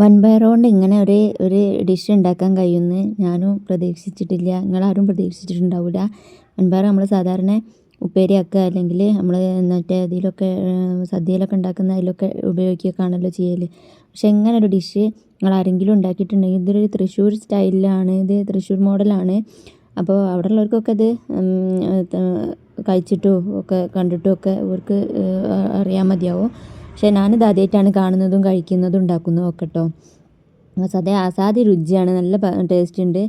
വൻപയർ കൊണ്ട് ഇങ്ങനെ ഒരു ഒരു ഡിഷ് ഉണ്ടാക്കാൻ കഴിയുമെന്ന് ഞാനും പ്രതീക്ഷിച്ചിട്ടില്ല. നിങ്ങളാരും പ്രതീക്ഷിച്ചിട്ടുണ്ടാവില്ല വൺ വൻപയർ നമ്മൾ സാധാരണ ഉപ്പേരിയാക്കുക അല്ലെങ്കിൽ നമ്മൾ മറ്റേ അതിലൊക്കെ സദ്യയിലൊക്കെ ഉണ്ടാക്കുന്ന അതിലൊക്കെ ഉപയോഗിക്കുകയൊക്കെയാണല്ലോ ചെയ്യൽ പക്ഷെ എങ്ങനെ ഒരു ഡിഷ് നിങ്ങൾ ആരെങ്കിലും ഉണ്ടാക്കിയിട്ടുണ്ടെങ്കിൽ ഇതൊരു തൃശ്ശൂർ സ്റ്റൈലിലാണ് ഇത് തൃശ്ശൂർ മോഡലാണ്. അപ്പോൾ അവിടെ ഉള്ളവർക്കൊക്കെ ഇത് കഴിച്ചിട്ടോ ഒക്കെ കണ്ടിട്ടോ ഒക്കെ ഇവർക്ക് അറിയാൻ മതിയാവും. പക്ഷേ ഞാനിത് ആദ്യമായിട്ടാണ് കാണുന്നതും കഴിക്കുന്നതും ഉണ്ടാക്കുന്നതും ഒക്കെ കേട്ടോ സദ്യ അസാധ്യ രുചിയാണ് നല്ല ടേസ്റ്റ് ഉണ്ട്.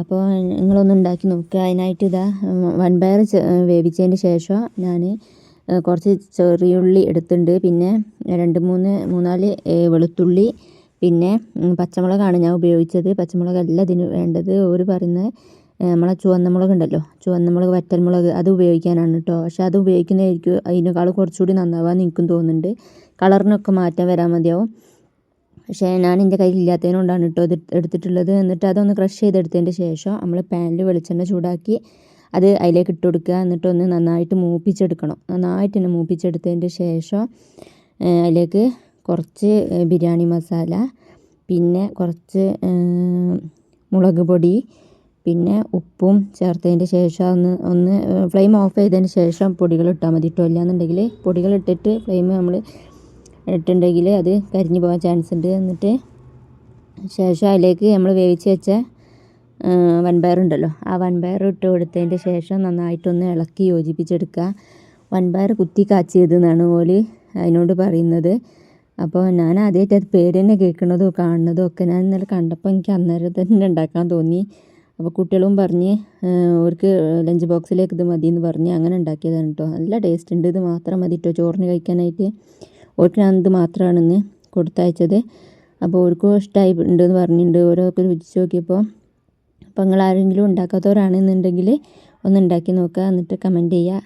അപ്പോൾ നിങ്ങളൊന്ന് ഉണ്ടാക്കി നോക്കുക അതിനായിട്ട് ഇതാ ബയർ വേവിച്ചതിന് ശേഷം ഞാൻ കുറച്ച് ചെറിയുള്ളി എടുത്തിട്ടുണ്ട്. പിന്നെ രണ്ട് മൂന്ന് മൂന്നാൽ വെളുത്തുള്ളി പിന്നെ പച്ചമുളകാണ് ഞാൻ ഉപയോഗിച്ചത്. പച്ചമുളകല്ല ഇതിന് വേണ്ടത്. ഒരു പറയുന്നത് നമ്മളെ ചുവന്ന മുളകുണ്ടല്ലോ ചുവന്ന മുളക് വറ്റൽമുളക് അത് ഉപയോഗിക്കാനാണ് കേട്ടോ പക്ഷേ അത് ഉപയോഗിക്കുന്നതായിരിക്കും അതിനേക്കാൾ കുറച്ചുകൂടി നന്നാവാന്ന് എനിക്കും തോന്നുന്നുണ്ട്. കളറിനൊക്കെ മാറ്റം വരാൻ മതിയാവും. പക്ഷേ ഞാൻ എന്റെ കയ്യിൽ ഇല്ലാത്തതിന് കൊണ്ടാണ് കേട്ടോ ഇത് എടുത്തിട്ടുള്ളത്. എന്നിട്ട് അതൊന്ന് ക്രഷ് ചെയ്തെടുത്തതിന്റെ ശേഷം നമ്മൾ പാനിൽ വെളിച്ചെണ്ണ ചൂടാക്കി അത് അതിലേക്ക് ഇട്ട് കൊടുക്കുക. എന്നിട്ട് ഒന്ന് നന്നായിട്ട് മൂപ്പിച്ചെടുക്കണം. നന്നായിട്ട് തന്നെ മൂപ്പിച്ചെടുത്തതിന്റെ ശേഷം അതിലേക്ക് കുറച്ച് ബിരിയാണി മസാല പിന്നെ കുറച്ച് മുളക് പൊടി പിന്നെ ഉപ്പും ചേർത്തതിന്റെ ശേഷം ഒന്ന് ഒന്ന് ഫ്ലെയിം ഓഫ് ചെയ്തതിന് ശേഷം പൊടികൾ ഇട്ടാൽ മതി. കേട്ടോ അല്ലാന്നുണ്ടെങ്കിൽ പൊടികൾ ഇട്ടിട്ട് ഫ്ലെയിം നമ്മൾ ഇട്ടിട്ടുണ്ടെങ്കിൽ അത് കരിഞ്ഞു പോകാൻ ചാൻസ് ഉണ്ട്. എന്നിട്ട് ശേഷം അതിലേക്ക് നമ്മൾ വേവിച്ച് വെച്ച വൻപയറുണ്ടല്ലോ ആ വൻപയർ ഇട്ട് കൊടുത്തതിന്റെ ശേഷം നന്നായിട്ടൊന്ന് ഇളക്കി യോജിപ്പിച്ചെടുക്കുക. വൻപയർ കുത്തി കാച്ചിയത് എന്നാണ് ഓൽ അതിനോട് പറയുന്നത്. അപ്പോൾ ഞാൻ ആദ്യമായിട്ട് അത് പേര് തന്നെ കേൾക്കുന്നതും കാണുന്നതും ഒക്കെ ഞാൻ ഇന്നലെ കണ്ടപ്പോൾ എനിക്ക് അന്നേരം തന്നെ ഉണ്ടാക്കാൻ തോന്നി. അപ്പോൾ കുട്ടികളും പറഞ്ഞ് അവർക്ക് ലഞ്ച് ബോക്സിലേക്ക് ഇത് മതി എന്ന് പറഞ്ഞ് അങ്ങനെ ഉണ്ടാക്കിയതാണ് കേട്ടോ നല്ല ടേസ്റ്റ് ഉണ്ട്. ഇത് മാത്രം മതി കേട്ടോ ചോറിന് കഴിക്കാനായിട്ട്. ഓർക്ക് ഞാൻ ഇത് മാത്രമാണ് ഇന്ന് കൊടുത്തയച്ചത്. അപ്പോൾ ഓർക്കും ഇഷ്ടമായി ഉണ്ടെന്ന് പറഞ്ഞിട്ടുണ്ട് ഓരോക്കെ രുചിച്ച് നോക്കിയപ്പോൾ അപ്പോൾ നിങ്ങൾ ആരെങ്കിലും ഉണ്ടാക്കാത്തവരാണെന്നുണ്ടെങ്കിൽ ഒന്ന് ഉണ്ടാക്കി നോക്കുക എന്നിട്ട് കമന്റ് ചെയ്യുക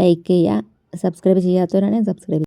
ലൈക്ക് ചെയ്യുക സബ്സ്ക്രൈബ് ചെയ്യാത്തവരാണെങ്കിൽ സബ്സ്ക്രൈബ്